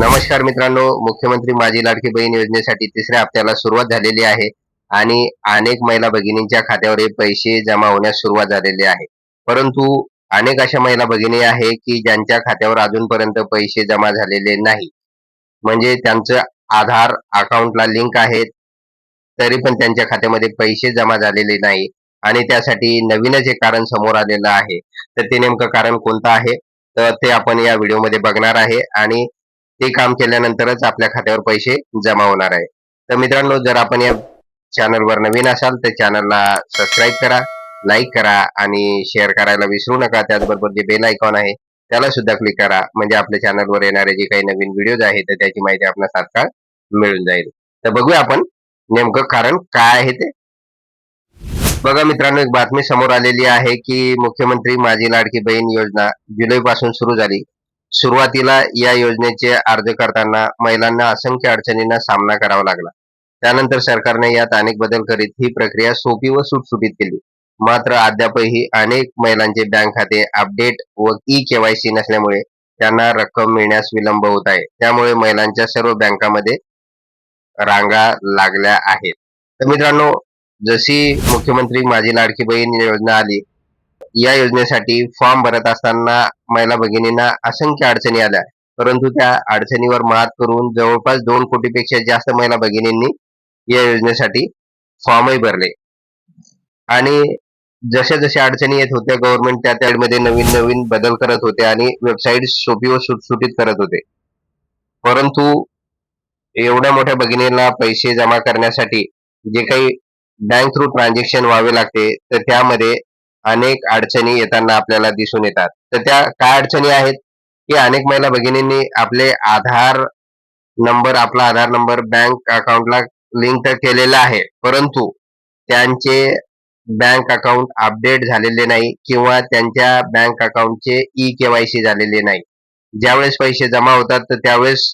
नमस्कार मित्रांनो मुख्यमंत्री माझी लाडकी बहीण योजनेसाठी तिसऱ्या हप्त्याला सुरुवात झालेली आहे आणि अनेक महिला भगिनींच्या खात्यावर हे पैसे जमा होण्यास सुरुवात झालेली आहे. परंतु अनेक अशा महिला भगिनी आहे की ज्यांच्या खात्यावर अजूनपर्यंत पैसे जमा झालेले नाही. म्हणजे त्यांचं आधार अकाउंटला लिंक आहेत तरी पण त्यांच्या खात्यामध्ये पैसे जमा झालेले नाही आणि त्यासाठी नवीनच एक कारण समोर आलेलं आहे. तर ते नेमकं कारण कोणतं आहे? तर ते आपण या व्हिडिओमध्ये बघणार आहे आणि ते काम केल्यानंतरच आपल्या खात्यावर पैसे जमा होणार आहे. तर मित्रांनो जर आपण या चॅनलवर नवीन असाल तर चॅनलला सबस्क्राईब करा लाईक करा आणि शेअर करायला विसरू नका. त्याचबरोबर जे बेल आयकॉन आहे त्याला सुद्धा क्लिक करा. म्हणजे आपल्या चॅनलवर येणारे जे काही नवीन व्हिडिओज आहेत तर त्याची माहिती आपल्याला तात्काळ मिळून जाईल. तर बघूया आपण नेमकं कारण काय आहे ते. बघा मित्रांनो एक बातमी समोर आलेली आहे की मुख्यमंत्री माझी लाडकी बहीण योजना जुलै पासून सुरू झाली. सुरुवातीला या योजनेचे अर्ज करताना महिलांना असंख्य अडचणींना सामना करावा लागला. त्यानंतर सरकारने यात अनेक बदल करीत ही प्रक्रिया सोपी व सुटसुटीत केली. मात्र अद्यापही अनेक महिलांचे बँक खाते अपडेट व ई केवायसी नसल्यामुळे त्यांना रक्कम मिळण्यास विलंब होत आहे. त्यामुळे महिलांच्या सर्व बँकामध्ये रांगा लागल्या आहेत. तर मित्रांनो जशी मुख्यमंत्री माझी लाडकी बहीण योजना आली या योजनेसाठी फॉर्म भरत असताना महिला भगिनींना असंख्य अडचणी आल्या. परंतु त्या अडचणीवर मात करून जवळपास दोन कोटीपेक्षा जास्त महिला भगिनींनी या योजनेसाठी फॉर्मही भरले. आणि जशा जशा अडचणी येत होत्या गव्हर्नमेंट त्या त्यामध्ये नवीन नवीन बदल करत होते आणि वेबसाईट सोपी व सुटसुटीत करत होते. परंतु एवढ्या मोठ्या भगिनीला पैसे जमा करण्यासाठी जे काही बँक थ्रू ट्रान्झॅक्शन व्हावे लागते तर त्यामध्ये अनेक अडचणी येताना आपल्याला दिसून येतात. तर त्या काय अडचणी आहेत? की अनेक महिला भगिनींनी आपले आधार नंबर आपला आधार नंबर बँक अकाउंटला लिंक केलेला आहे परंतु त्यांचे बँक अकाउंट अपडेट झालेले नाही किंवा त्यांच्या बँक अकाउंटचे ई केवायसी झालेले नाही. ज्यावेळेस पैसे जमा होतात तर त्यावेळेस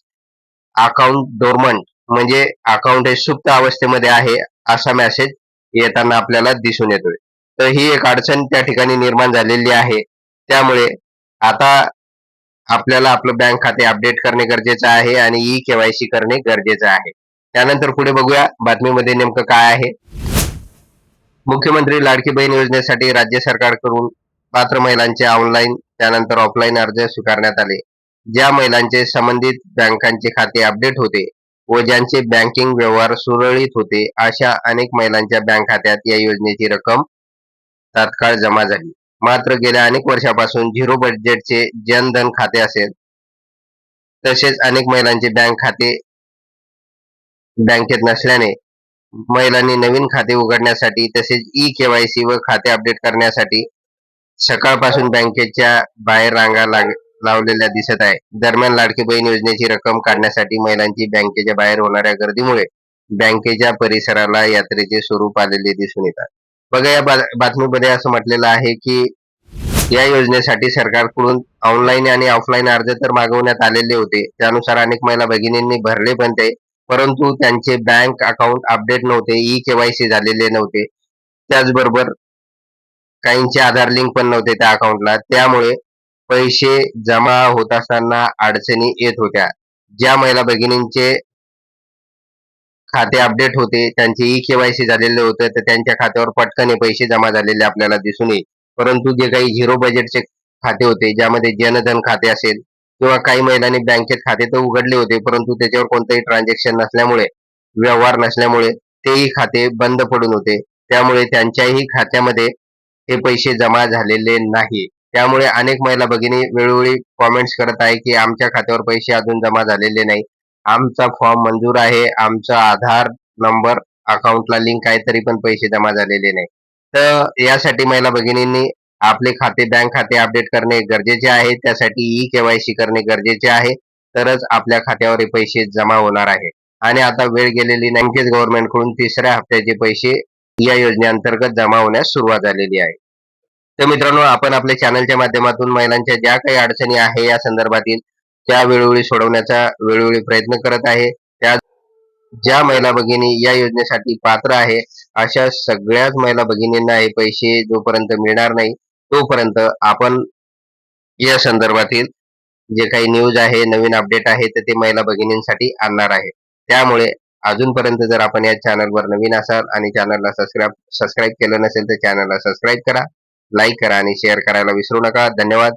अकाउंट डोरमंट म्हणजे अकाउंट हे सुप्त अवस्थेमध्ये आहे असा मेसेज येताना आपल्याला दिसून येतोय. तर ही एक अडचण त्या ठिकाणी निर्माण झालेली आहे. त्यामुळे आता आपल्याला आपलं बँक खाते अपडेट करणे गरजेचं आहे आणि ई केवायसी करणे गरजेचं आहे. त्यानंतर पुढे बघूया बातमीमध्ये नेमकं काय आहे. मुख्यमंत्री लाडकी बहीण योजनेसाठी राज्य सरकारकडून पात्र महिलांचे ऑनलाईन त्यानंतर ऑफलाईन अर्ज स्वीकारण्यात आले. ज्या महिलांचे संबंधित बँकांचे खाते अपडेट होते व ज्यांचे बँकिंग व्यवहार सुरळीत होते अशा अनेक महिलांच्या बँक खात्यात या योजनेची रक्कम तात्काळ जमा झाली. मात्र गेल्या अनेक वर्षापासून झिरो बजेटचे जनधन खाते असेल तसेच अनेक महिलांचे बँक खाते बँकेत नसल्याने महिलांनी नवीन खाते उघडण्यासाठी तसेच ई केवायसी व खाते अपडेट करण्यासाठी सकाळपासून बँकेच्या बाहेर रांगा लाग लावलेल्या दिसत आहे. दरम्यान लाडकी बहीण योजनेची रक्कम काढण्यासाठी महिलांची बँकेच्या बाहेर होणाऱ्या गर्दीमुळे बँकेच्या परिसराला यात्रेचे स्वरूप आलेले दिसून येतात. बघा या बातमीमध्ये असं म्हटलेलं आहे की या योजनेसाठी सरकारकडून ऑनलाईन आणि ऑफलाईन अर्ज तर मागवण्यात आलेले होते. त्यानुसार अनेक महिला भगिनींनी भरले पण ते परंतु त्यांचे बँक अकाउंट अपडेट नव्हते ई केवायसी झालेले नव्हते. त्याचबरोबर काहींचे आधार लिंक पण नव्हते त्या अकाउंटला त्यामुळे पैसे जमा होत असताना अडचणी येत होत्या. ज्या महिला भगिनींचे खाते अपडेट होते. त्यांचे ई केवायसी झालेले होते. तर त्यांच्या खात्यावर पटकन पैसे जमा झालेले आपल्याला दिसून येईल. परंतु जे काही झिरो बजेटचे खाते होते ज्यामध्ये जनधन खाते असेल किंवा काही महिलांनी बँकेत खाते तर उघडले होते परंतु त्याच्यावर कोणतेही ट्रान्झॅक्शन नसल्यामुळे व्यवहार नसल्यामुळे तेही खाते बंद पडून होते. त्यामुळे त्यांच्याही खात्यामध्ये हे पैसे जमा झालेले नाही. त्यामुळे अनेक महिला भगिनी वेळोवेळी कॉमेंट्स करत आहे की आमच्या खात्यावर पैसे अजून जमा झालेले नाही. आमचा फॉर्म मंजूर आहे. आमचा आधार नंबर अकाउंटला लिंक आहे तरी पण पैसे जमा झालेले नाही. तर यासाठी महिला भगिनींनी आपले खाते बँक खाते अपडेट करणे गरजेचे आहे. त्यासाठी ई केवायसी करणे गरजेचे आहे. तरच आपल्या खात्यावर हे पैसे जमा होणार आहे. आणि आता वेळ गेलेली नेमकेच गव्हर्नमेंटकडून तिसऱ्या हप्त्याचे पैसे या योजनेअंतर्गत जमा होण्यास सुरुवात झालेली आहे. तर मित्रांनो आपण आपल्या चॅनलच्या माध्यमातून महिलांच्या ज्या काही अडचणी आहे या संदर्भातील त्या वेळोवेळी सोडवण्याचा वेळोवेळी प्रयत्न करत आहे. त्या ज्या महिला भगिनी या योजनेसाठी पात्र आहे अशा सगळ्याच महिला भगिनींना हे पैसे जोपर्यंत मिळणार नाही तोपर्यंत आपण या संदर्भातील जे काही न्यूज आहे नवीन अपडेट आहे तर ते महिला भगिनींसाठी आणणार आहे. त्यामुळे अजूनपर्यंत जर आपण या चॅनलवर नवीन असाल आणि चॅनलला सबस्क्राईब सबस्क्राईब केलं नसेल तर चॅनलला सबस्क्राईब करा लाईक करा आणि शेअर करायला विसरू नका. धन्यवाद.